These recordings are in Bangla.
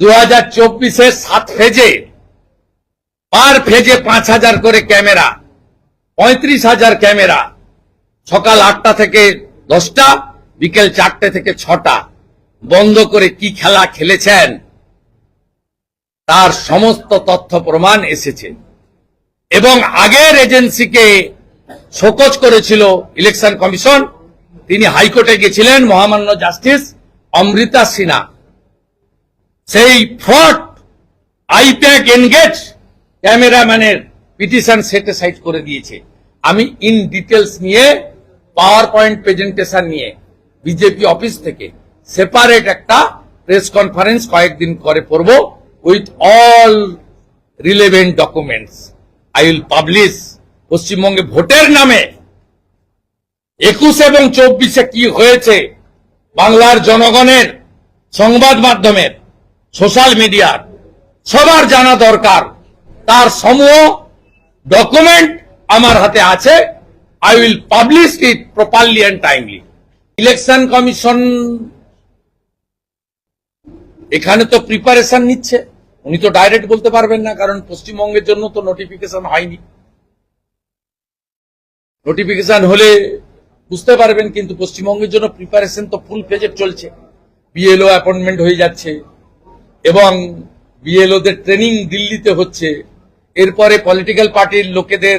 দু হাজার চব্বিশে সাত ফেজে, পার ফেজে পাঁচ হাজার করে ক্যামেরা, পঁয়ত্রিশ হাজার ক্যামেরা, সকাল আটটা থেকে দশটা, বিকেল চারটে থেকে ছটা। বন্ধ করে কি খেলা খেলেছেন? তার সমস্ত তথ্য প্রমাণ এসেছে। এবং আগের এজেন্সিকে শোকজ করেছিল ইলেকশন কমিশন। তিনি হাইকোর্টে গেছিলেন, মহামান্য জাস্টিস অমৃতা সিনহা। সেই ফ্রড আইপ্যাক এনগেজ ক্যামেরাম্যানের পিটিশন সেটিসাইড করে দিয়েছে। আমি ইন ডিটেলস নিয়ে পাওয়ার পয়েন্ট প্রেজেন্টেশন নিয়ে বিজেপি অফিস থেকে সেপারেট একটা প্রেস কনফারেন্স কয়েকদিন করে করব with all relevant documents I will publish পশ্চিমবঙ্গে ভোটের নামে একুশ এবং চব্বিশে কি হয়েছে, বাংলার জনগণের সংবাদ মাধ্যমের সোশ্যাল মিডিয়ার সবার জানা দরকার। তার সমূহ ডকুমেন্ট আমার হাতে আছে। I will publish it properly and timely election commission এখানে তো প্রিপারেশন নিচ্ছে। উনি তো ডাইরেক্ট বলতে পারবেন না, কারণ পশ্চিমবঙ্গের জন্য তো নোটিফিকেশন হয়নি। নোটিফিকেশন হলে বুঝতে পারবেন, কিন্তু পশ্চিমবঙ্গের জন্য প্রিপারেশন তো ফুল ফেজে চলছে। বিএলও অ্যাপয়েন্টমেন্ট হয়ে যাচ্ছে। এবং বিএলওদের ট্রেনিং দিল্লিতে হচ্ছে। এরপরে পলিটিক্যাল পার্টির লোকেদের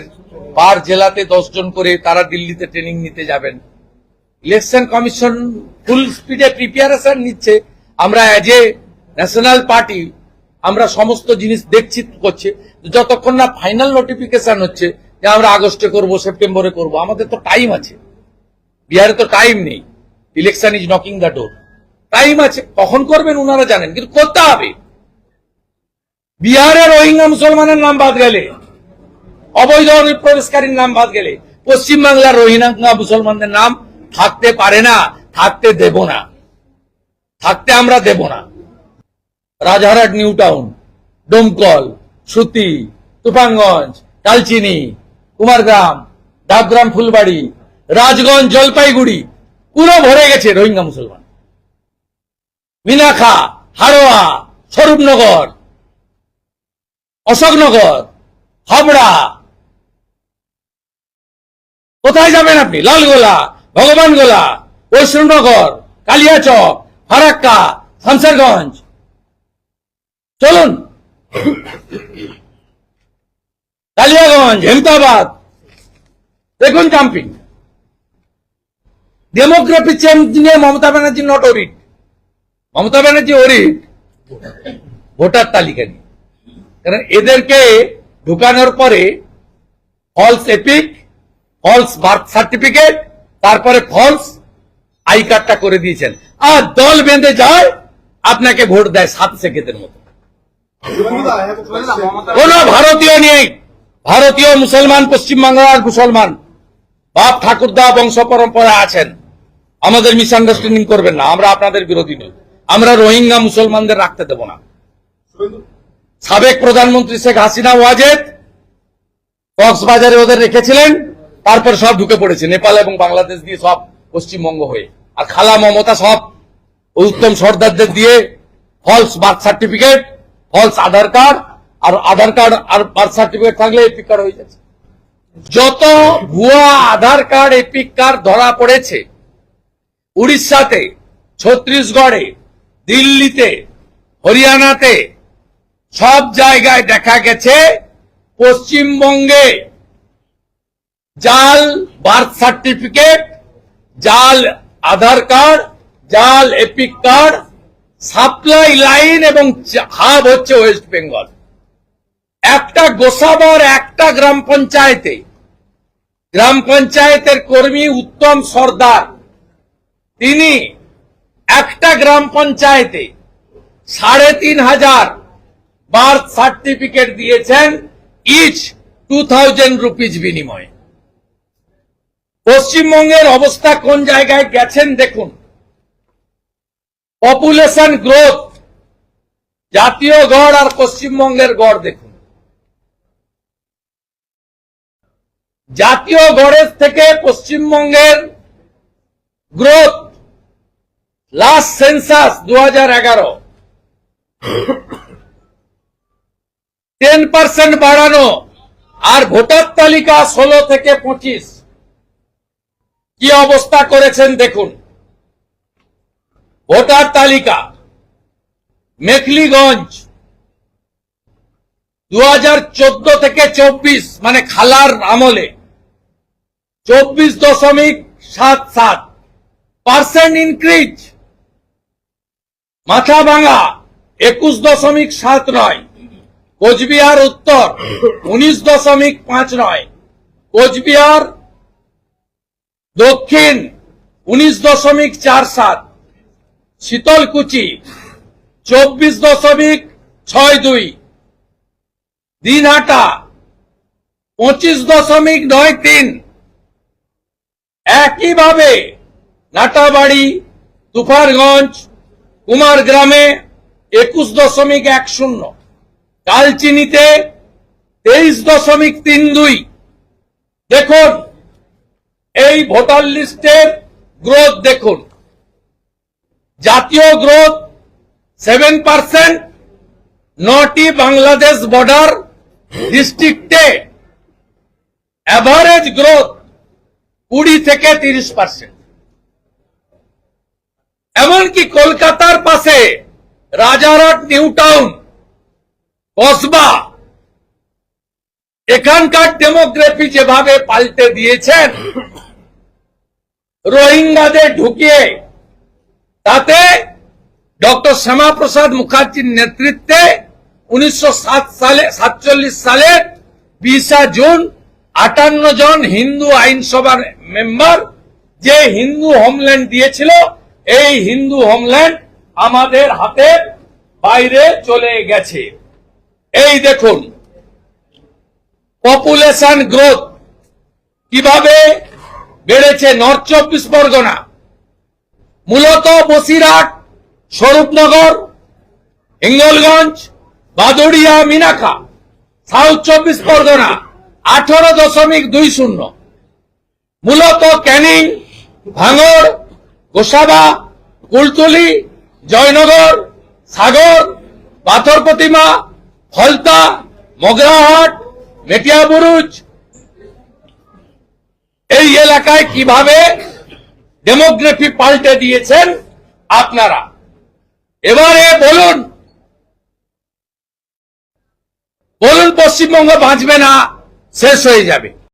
পার জেলাতে জন করে তারা দিল্লিতে ট্রেনিং নিতে যাবেন। ইলেকশন কমিশন ফুল স্পিডে প্রিপারেশন নিচ্ছে। আমরা অ্যাজ এ ন্যাশনাল পার্টি আমরা সমস্ত জিনিস দেখছি, করছে। যতক্ষণ না ফাইনাল নোটিফিকেশন হচ্ছে যে আমরা আগস্টে করব, সেপ্টেম্বরে করব, আমাদের তো টাইম আছে। বিহারে তো টাইম নেই। Election is knocking the door time আছে, কখন করবেন ওনারা জানেন, কিন্তু করতে হবে। বিহারে রোহিঙ্গা মুসলমানের নাম বাদ গেলে, অবৈধ অনুপ্রবেশকারীর নাম বাদ গেলে, পশ্চিমবাংলার রোহিঙ্গা মুসলমানদের নাম থাকতে পারে না, থাকতে দেব না। থাকতে আমরা দেব না। রাজারহাট, নিউ টাউন, ডোমকল সুতি তুফানগঞ্জ কালচিনি কুমারগ্রাম ডাবগ্রাম ফুলবাড়ি, রাজগঞ্জ, জলপাইগুড়ি, পুরো ভরে গেছে রোহিঙ্গা মুসলমান। মিনাখা, হাড়োয়া, স্বরূপনগর, অশোকনগর, হাবড়া। কোথায় যাবেন আপনি? লালগোলা, ভগবানগোলা, বৈষ্ণবনগর, কালিয়াচক, ফারাক্কা, শামসারগঞ্জ। চলুন। কালিয়াগঞ্জ, হেমতাবাদ। দেখুন জাম্পিং ডেমোগ্রাফি চেঞ্জ নিয়ে মমতা ব্যানার্জি নট অরিট মমতা ব্যানার্জি অরিট ভোটার তালিকা নিয়ে। কারণ এদেরকে ঢুকানোর পরে false EPIC false birth certificate তারপরে ফলস আই কার্ডটা করে দিয়েছেন। আর দল বেঁধে যায়, আপনাকে ভোট দেয় সাত সেকেন্ডের মতো। কোন ভারতীয় নেই। ভারতীয় মুসলমান, পশ্চিমবাংলার মুসলমান। বাপ ঠাকুরদা বংশ পরম্পরা আছেন। আমাদের মিসআন্ডারস্ট্যান্ডিং করবেন না। আমরা আপনাদের বিরোধী নই। আমরা রোহিঙ্গা মুসলমানদের রাখতে দেব না। সাবেক প্রধানমন্ত্রী শেখ হাসিনা ওয়াজেদ কক্সবাজারে ওদের রেখেছিলেন, তারপর সব ঢুকে পড়েছে, নেপাল এবং বাংলাদেশ দিয়ে সব পশ্চিমবঙ্গ হয়ে। আর খালা মমতা সব উত্তম সর্দারদের দিয়ে false birth certificate false Aadhaar card, আর আধার কার্ড আর বার্থ সার্টিফিকেট থাকলে এপিক কার্ড হয়ে যাচ্ছে। যত ভুয়া আধার কার্ড এপিক কার্ড ধরা পড়েছে, উড়িষ্যাতে, ছত্তিশগড়ে দিল্লিতে, হরিয়ানাতে সব জায়গায় দেখা গেছে পশ্চিমবঙ্গে জাল বার্থ সার্টিফিকেট, জাল আধার কার্ড, জাল এপিক কার্ড, সাপ্লাই লাইন এবং হাব হচ্ছে ওয়েস্ট বেঙ্গল। একটা গোসাবর একটা গ্রাম পঞ্চায়েতে, গ্রাম পঞ্চায়েতের কর্মী উত্তম সর্দার, তিনি একটা গ্রাম পঞ্চায়েতে সাড়ে তিন হাজার বার্থ সার্টিফিকেট দিয়েছেন ইচ টু থাউজেন্ড রুপিজ বিনিময়ে। পশ্চিমবঙ্গের অবস্থা কোন জায়গায় গেছেন দেখুন। পপুলেশন গ্রোথ, জাতীয় গড় আর পশ্চিমবঙ্গের গড় দেখুন। জাতীয় গড়ের থেকে পশ্চিমবঙ্গের গ্রোথ লাস্ট সেন্সাস দু হাজার এগারো। টেন পার্সেন্ট বাড়ানো আর ভোটার তালিকা ষোলো থেকে পঁচিশ। কি অবস্থা করেছেন দেখুন। ভোটার তালিকা, মেখলিগঞ্জ দু হাজার চোদ্দ থেকে চব্বিশ মানে খালার আমলে। চব্বিশ দশমিক সাত সাত। পার্সেন্ট ইনক্রিজ মাথা ভাঙা একুশ দশমিক সাত নয়। কোচবিহার উত্তর উনিশ দশমিক পাঁচ নয়। কোচবিহার দক্ষিণ উনিশ দশমিক চার সাত। শীতলকুচি চব্বিশ দশমিক ছয় দুই। দিনহাটা পঁচিশ দশমিক নয় তিন। একইভাবে নাটাবাড়ি তুফারগঞ্জ কুমারগ্রামে একুশ দশমিক এক শূন্য কালচিনিতে তেইশ দশমিক তিন দুই। দেখুন, এই ভোটার লিস্টের গ্রোথ দেখুন। জাতীয় গ্রোথ সেভেন পার্সেন্ট, নটি বাংলাদেশ বর্ডার ডিস্ট্রিক্টে। অ্যাভারেজ গ্রোথ কুড়ি থেকে তিরিশ পার্সেন্ট। এমনকি কলকাতার পাশে রাজারহাট নিউ টাউন কসবা, এখানকার ডেমোগ্রাফি যেভাবে পাল্টে দিয়েছেন, রোহিঙ্গাদের ঢুকিয়ে, তাতে ডক্টর শ্যামাপ্রসাদ মুখার্জির নেতৃত্বে উনিশশো সাত সালে, সাতচল্লিশ সালের বিশা জুন আটান্ন জন হিন্দু আইনসভার মেম্বার যে হিন্দু হোমল্যান্ড দিয়েছিল এই হিন্দু হোমল্যান্ড আমাদের হাতের বাইরে চলে গেছে। এই দেখুন পপুলেশন গ্রোথ কীভাবে বেড়েছে নর্থ চব্বিশ পরগনা? মূলত বসিরহাট, স্বরূপনগর, হিঙ্গলগঞ্জ, বাদুড়িয়া মিনাখা সাউথ চব্বিশ পরগনা, আঠারো দশমিক দুই শূন্য। মূলত ক্যানিং, ভাঙড় গোসাবা, কুলতলি, জয়নগর, সাগর, পাথর প্রতিমা ফলতা মগরাহাট মেটিয়াবুরুজ এই এলাকায় কীভাবে ডেমোগ্রাফি পাল্টে দিয়েছেন আপনারা? এবারে বলুন। বলুন, পশ্চিমবঙ্গ বাঁচবে না, শেষ হয়ে যাবে।